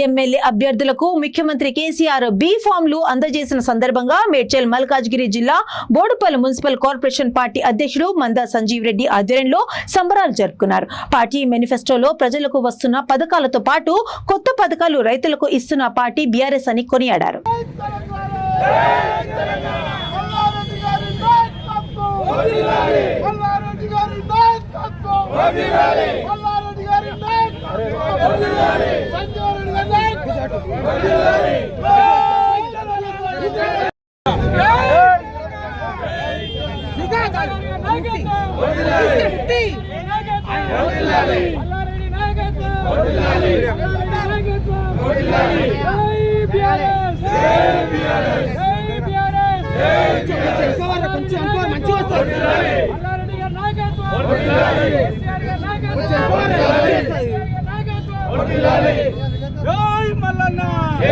MLA అభ్యర్థులకు ముఖ్యమంత్రి KCR B ఫామ్లు అందజేసిన సందర్భంగా మేడ్చల్ మల్కాజ్గిరి జిల్లా బోడుపల్లి మున్సిపల్ కార్పొరేషన్ పార్టీ అధ్యక్షుడు మందా సంజీవ్ రెడ్డి ఆధ్వర్యంలో సంబరాలు జరుపుకున్నారు పార్టీ మేనిఫెస్టోలో ప్రజలకు వస్తున్న పథకాలతో పాటు కొత్త పథకాలు రైతులకు ఇస్తున్న పార్టీ బీఆర్ఎస్ అని కొనియాడారు మల్లారెడ్డి గారి నాయకత్వం మల్లారెడ్డి గారి నాయకత్వం సంజయ్ రెడ్డి గారి కొంచెం జై మల్లన్న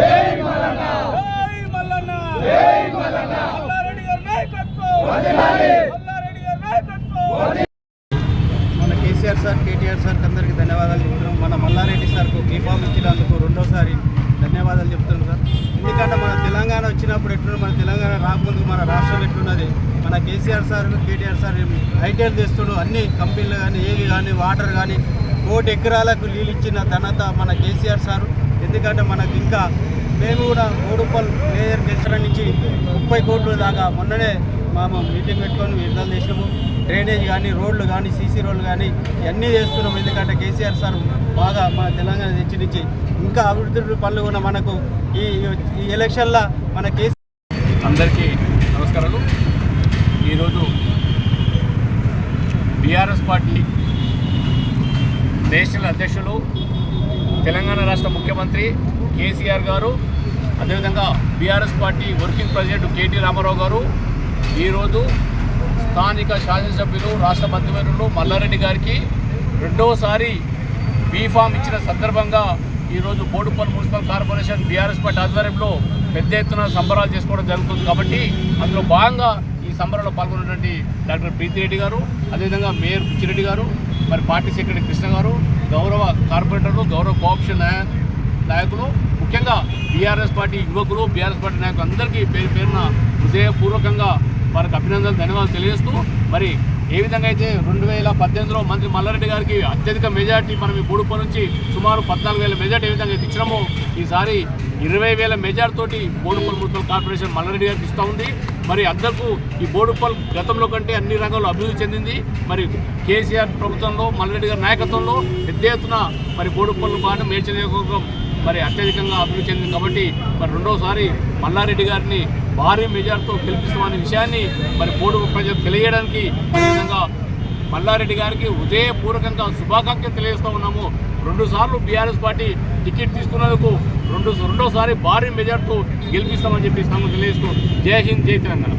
జై మల్లన్న జై మల్లన్న జై మల్లన్న మల్లారెడ్డి గారి నాయకత్వం మల్లారెడ్డి గారి నాయకత్వం మన కేసీఆర్ సార్ కేటీఆర్ సార్ అందరికీ ధన్యవాదాలు చెప్తున్నాం మన మల్లారెడ్డి సార్కు బీఫామ్ ఇచ్చినందుకు ధన్యవాదాలు చెప్తున్నాను సార్. ఎందుకంటే మన తెలంగాణ వచ్చినప్పుడు ఎట్లున్నది మన తెలంగాణ రాకముందు మన రాష్ట్రం ఎట్లున్నది? మన KCR sir KTR sir ITR తెస్తుడు. అన్ని కంపెనీలు కానీ ఏవి కానీ వాటర్ కానీ కోటి ఎకరాలకు నీళ్ళు ఇచ్చిన ఘనత మన కేసీఆర్ సారు. ఎందుకంటే మనకు ఇంకా మేము కూడా మూడుపల్ మేయర్ గెలిచిన నుంచి ముప్పై కోట్ల దాకా మొన్ననే మేము మీటింగ్ పెట్టుకొని విడుదల చేసినాము. డ్రైనేజ్ కానీ రోడ్లు కానీ సీసీ రోడ్లు కానీ ఇవన్నీ చేస్తున్నాం. ఎందుకంటే కేసీఆర్ సార్ బాగా మన తెలంగాణ తెచ్చి నుంచి ఇంకా అభివృద్ధి పనులు కూడా మనకు ఈ ఈ ఎలక్షన్లో మన కేసీ అందరికీ నమస్కారాలు. ఈరోజు బీఆర్ఎస్ పార్టీ నేషనల్ అధ్యక్షులు తెలంగాణ రాష్ట్ర ముఖ్యమంత్రి కేసీఆర్ గారు అదేవిధంగా BRS party working president KT Rama Rao గారు ఈరోజు స్థానిక శాసనసభ్యులు రాష్ట్ర మంత్రివర్యులు మల్లారెడ్డి గారికి రెండోసారి బీఫామ్ ఇచ్చిన సందర్భంగా ఈరోజు Bodupalli municipal corporation BRS party ఆధ్వర్యంలో పెద్ద ఎత్తున సంబరాలు చేసుకోవడం జరుగుతుంది. కాబట్టి అందులో భాగంగా ఈ సంబరాల్లో పాల్గొన్నటువంటి డాక్టర్ ప్రీతిరెడ్డి గారు అదేవిధంగా మేయర్ పిచ్చిరెడ్డి గారు మరి పార్టీ సెక్రటరీ కృష్ణ గారు గౌరవ కార్పొరేటర్లు గౌరవ కోఆప్షన్ నాయ నాయకులు ముఖ్యంగా బీఆర్ఎస్ పార్టీ యువకులు బీఆర్ఎస్ పార్టీ నాయకులు అందరికీ పేరు పేరున హృదయపూర్వకంగా ప్రజలు ధన్యవాదాలు తెలియజేస్తూ మరి ఏ విధంగా అయితే రెండు వేల పద్దెనిమిదిలో మంత్రి మల్లారెడ్డి గారికి అత్యధిక మెజార్టీ మనం ఈ బోడుప నుంచి సుమారు పద్నాలుగు వేల మెజార్టీ ఏ విధంగా అయితే ఇచ్చినామో ఈసారి ఇరవై వేల మెజార్టీ తోటి బోడుపల్ మున్సిపల్ కార్పొరేషన్ మల్లారెడ్డి గారికి ఇస్తూ ఉంది. మరి అందరికీ ఈ బోడుపల్ గతంలో కంటే అన్ని రంగాల్లో అభివృద్ధి చెందింది. మరి కేసీఆర్ ప్రభుత్వంలో మల్లారెడ్డి గారి నాయకత్వంలో పెద్ద ఎత్తున మరి బోడుపల్లి బాగా మేడ్చల్ మరి అత్యధికంగా అభివృద్ధి చెందింది. కాబట్టి మరి రెండోసారి మల్లారెడ్డి గారిని భారీ మెజార్టీతో గెలిపిస్తామనే విషయాన్ని మరి బోడు ప్రజలకు తెలియడానికి అదేవిధంగా మల్లారెడ్డి గారికి ఉదయపూర్వకంగా శుభాకాంక్షలు తెలియజేస్తూ ఉన్నాము. రెండు సార్లు బీఆర్ఎస్ పార్టీ టికెట్ తీసుకున్నందుకు రెండు రెండోసారి భారీ మెజార్టీతో గెలిపిస్తామని చెప్పి తెలియజేస్తూ జై హింద్ జై తెలంగాణ.